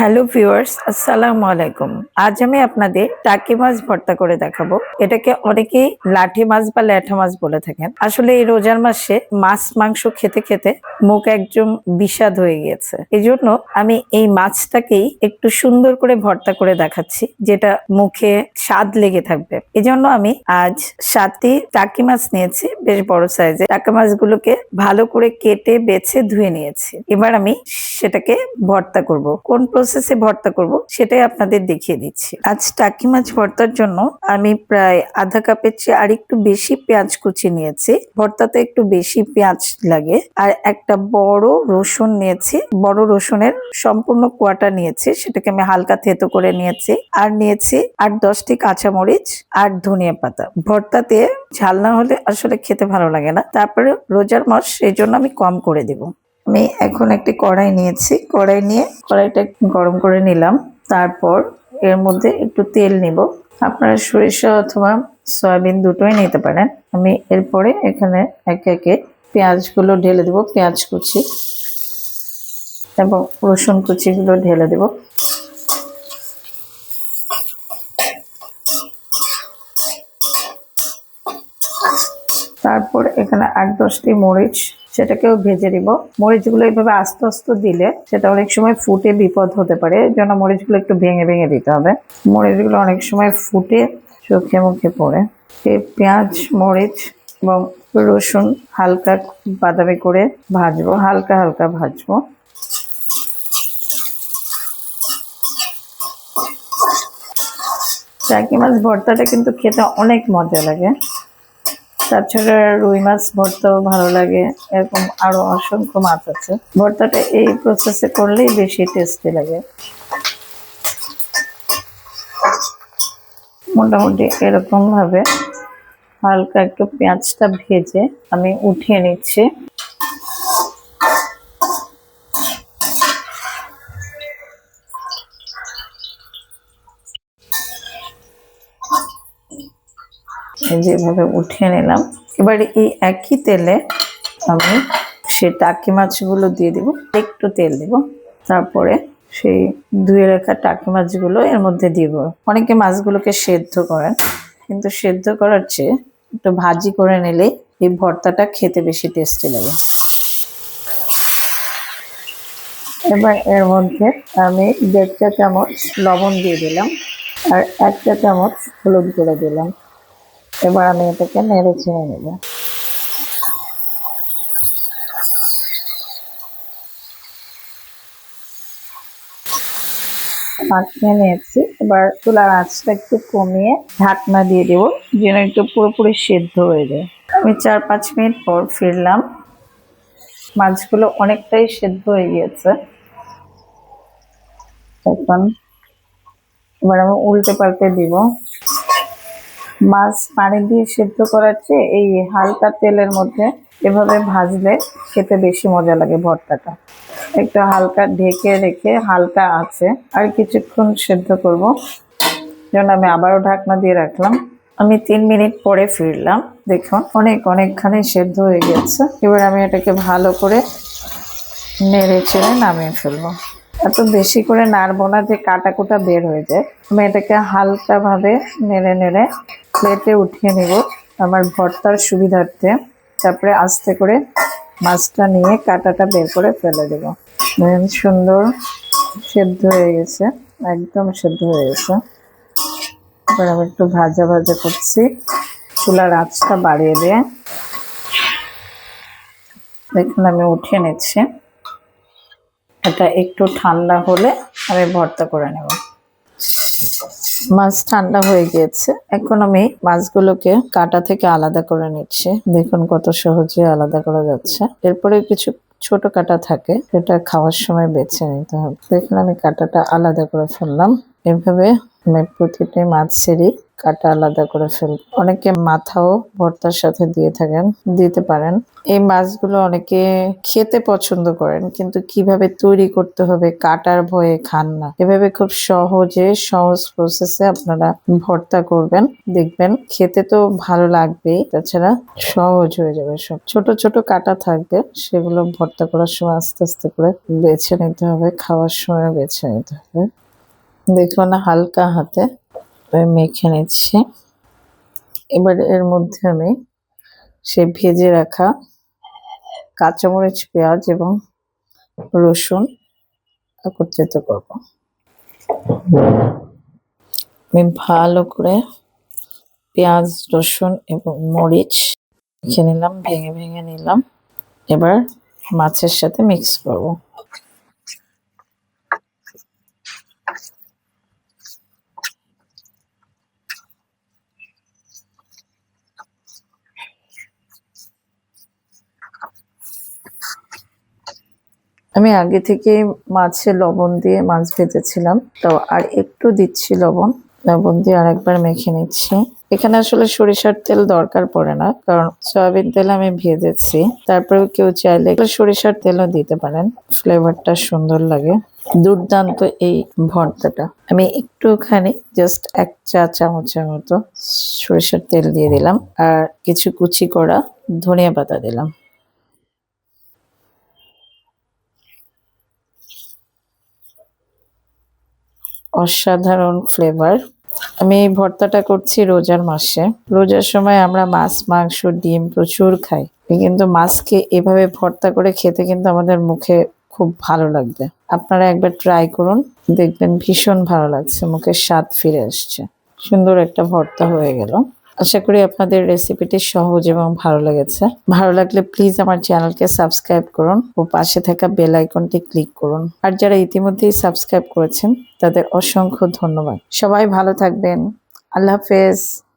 Hello viewers, আসসালামু আলাইকুম। আজ আমি আপনাদের টাকি মাছ ভর্তা করে দেখাবো। এটাকে অনেকেই লাঠি মাছ বা ল্যাঠা মাছ বলে থাকেন। আসলে এই রোজার মাসে মাছ মাংস খেতে খেতে মুখ একদম বিষাদ হয়ে গিয়েছে। এই জন্য আমি এই মাছটাকেই একটু সুন্দর করে ভর্তা করে দেখাচ্ছি, যেটা মুখে স্বাদ লেগে থাকবে। এই জন্য আমি আজ সাতটি টাকি মাছ নিয়েছি, বেশ বড় সাইজে টাকি মাছগুলোকে ভালো করে কেটে, বেছে, ধুয়ে নিয়েছি। এবার আমি সেটাকে ভর্তা করব। কোন প্রসেসে ভর্তা করব, সেটাই আপনাদের দেখিয়ে দিচ্ছি। আজ টাকি মাছ ভর্তার জন্য আমি প্রায় আধা কাপের চেয়ে আর একটু বেশি পেঁয়াজ কুচি নিয়েছি। ভর্তাতে একটু বেশি পেঁয়াজ লাগে, আর একটা বড় রসুন নিয়েছি। বড় রসুনের সম্পূর্ণ কোয়াটা নিয়েছি, সেটাকে আমি হালকা থেতো করে নিয়েছি। আর নিয়েছি আট দশটি কাঁচামরিচ আর ধনিয়া পাতা। ভর্তাতে ঝাল না হলে আসলে খেতে ভালো লাগে না। তারপরে রোজার মাস, সেই জন্য আমি কম করে দেবো। আমি এখন একটি কড়াই নিয়েছি। কড়াই নিয়ে কড়াইটা গরম করে নিলাম। তারপর এর মধ্যে একটু তেল নিব। আপনারা সরিষা অথবা সয়াবিন দুটোই নিতে পারেন। আমি এরপরে এখানে একে একে পেঁয়াজগুলো ঢেলে দেবো, পেঁয়াজ কুচি এবং রসুন কুচিগুলো ঢেলে দেবো। তারপর এখানে আট দশটি মরিচ সেটাকেও ভেজে দিব মরিচগুলো এইভাবে আস্তে আস্তে দিলে সেটা অনেক সময় ফুটে বিপদ হতে পারে জন্য মরিচগুলো একটু ভেঙে ভেঙে দিতে হবে। মরিচগুলো অনেক সময় ফুটে চোখে মুখে পড়ে। পেঁয়াজ, মরিচ এবং রসুন হালকা বাদামি করে ভাজবো, হালকা হালকা ভাজবো। চাকি মাছ ভর্তাটা কিন্তু খেতে অনেক মজা লাগে। তাছাড়া রুই মাছ ভর্তাও ভালো লাগে, এরকম আরও অসংখ্য মাছ আছে। ভর্তাটা এই প্রসেসে করলেই বেশি টেস্টি লাগে। মোটামুটি এরকম ভাবে হালকা একটু পেঁয়াজটা ভেজে আমি উঠিয়ে নিচ্ছি। যেভাবে উঠিয়ে নিলাম, এবার এই একই তেলে আমি সেই টাকি মাছগুলো দিয়ে দিব, একটু তেল দিব। তারপরে সেই ধুয়ে রাখা টাকি মাছগুলো এর মধ্যে দিব। অনেকে মাছগুলোকে সেদ্ধ করেন, কিন্তু সেদ্ধ করার চেয়ে একটু ভাজি করে নিলে এই ভর্তাটা খেতে বেশি টেস্টি লাগে। এবার এর মধ্যে আমি দেড় চা চামচ লবণ দিয়ে দিলাম, আর এক চা চামচ হলুদ করে দিলাম। এবার আমি এটাকে নেড়ে ছেড়ে নেব। মাখিয়ে নিয়েছি। এবার চুলার আঁচটা একটু কমিয়ে ঢাকনা দিয়ে দেবো, যেন একটু পুরোপুরি সেদ্ধ হয়ে যায়। আমি চার পাঁচ মিনিট পর ফিরলাম। মাছগুলো অনেকটাই সেদ্ধ হয়ে গিয়েছে। এখন এবার আমি উল্টে পাল্টে দিব। মাছ পানি দিয়ে সেদ্ধ করার চেয়ে এই হালকা তেলের মধ্যে এভাবে ভাজলে খেতে বেশি মজা লাগে ভর্তাটা। একটু হালকা ঢেকে রেখে হালকা আছে। আর কিছুক্ষণ সেদ্ধ করব। যেন আমি আবারও ঢাকনা দিয়ে রাখলাম। আমি তিন মিনিট পরে ফিরলাম। দেখুন, অনেক অনেকখানি সেদ্ধ হয়ে গেছে। এবার আমি এটাকে ভালো করে নেড়ে চেড়ে নামিয়ে ফেলব। এত বেশি করে নাড়বো না যে কাটা কুটা বের হয়ে যায়। আমি এটাকে হালকাভাবে নেড়ে নেড়ে প্লেটে উঠিয়ে নিব আমার ভর্তার সুবিধার্থে। তারপরে আস্তে করে মাছটা নিয়ে কাটাটা বের করে ফেলে দেব। সুন্দর সেদ্ধ হয়ে গেছে, একদম সেদ্ধ হয়ে গেছে। এবার আমি একটু ভাজা ভাজা করছি। চুলার আঁচটা বাড়িয়ে দিয়ে দেখুন, আমি উঠিয়ে নিচ্ছি। এটা একটু ঠান্ডা হলে আমি ভর্তা করে নেব। মাছ ঠান্ডা হয়ে গিয়েছে। এখন আমি মাছগুলোকে কাটা থেকে আলাদা করে নিচ্ছি। দেখুন কত সহজে আলাদা করা যাচ্ছে। এরপরে কিছু ছোট কাটা থাকে, সেটা খাওয়ার সময় বেছে নিতে হবে। দেখুন আমি কাটাটা আলাদা করে ফেললাম। এভাবে আমি প্রতিটি মাছ ছেড়ে কাটা আলাদা করে ফেলব অনেকে মাথাও ভর্তার সাথে দিয়ে থাকেন, দিতে পারেন। এই মাছগুলো অনেকে খেতে পছন্দ করেন, কিন্তু কীভাবে তৈরি করতে হবে কাটার ভয়ে খান না। এভাবে খুব সহজে, সহজ প্রসেসে আপনারা ভর্তা করবেন, দেখবেন। খেতে তো ভালো লাগবেই, তাছাড়া সহজ হয়ে যাবে সব। ছোট ছোট কাটা থাকবে, সেগুলো ভর্তা করার সময় আস্তে আস্তে করে বেছে নিতে হবে, খাওয়ার সময় বেছে নিতে হবে। দেখুন হালকা হাতে মেখে নিচ্ছি। এবার এর মধ্যে আমি সে ভেজে রাখা কাঁচামরিচ, পেঁয়াজ এবং রসুন একত্রিত করব। আমি ভালো করে পেঁয়াজ, রসুন এবং মরিচ মেখে নিলাম, ভেঙে ভেঙে নিলাম। এবার মাছের সাথে মিক্স করব। আমি আগে থেকে মাছে লবণ দিয়ে মাছ ভেজেছিলাম। তো আর একটু দিচ্ছি লবণ। লবণ দিয়ে আরেকবার মেখে নিচ্ছি। এখানে আসলে সরিষার তেল দরকার পড়ে না, কারণ সয়াবিন তেল আমি ভেজেছি। তারপরেও কেউ চাইলে সরিষার তেলও দিতে পারেন। ফ্লেভারটা সুন্দর লাগে। দুর্দান্ত এই ভর্তাটা। আমি একটুখানি জাস্ট এক চা চামচের মতো সরিষার তেল দিয়ে দিলাম। আর কিছু কুচি করা ধনিয়া পাতা দিলাম। অসাধারণ ফ্লেভার আমি এই ভর্তাটা করছি রোজার মাসে। রোজার সময় আমরা মাছ, মাংস, ডিম প্রচুর খাই। কিন্তু মাছকে এভাবে ভর্তা করে খেতে কিন্তু আমাদের মুখে খুব ভালো লাগবে। আপনারা একবার ট্রাই করুন। দেখবেন ভীষণ ভালো লাগছে। মুখে স্বাদ ফিরে আসছে। সুন্দর একটা ভর্তা হয়ে গেল। আশা করি আপনাদের রেসিপিটি সহজ এবং ভালো লেগেছে। ভালো লাগলে প্লিজ আমার চ্যানেলকে সাবস্ক্রাইব করুন ও পাশে থাকা বেল আইকনটি ক্লিক করুন। আর যারা ইতিমধ্যেই সাবস্ক্রাইব করেছেন, তাদের অসংখ্য ধন্যবাদ। সবাই ভালো থাকবেন। আল্লাহ হাফেজ।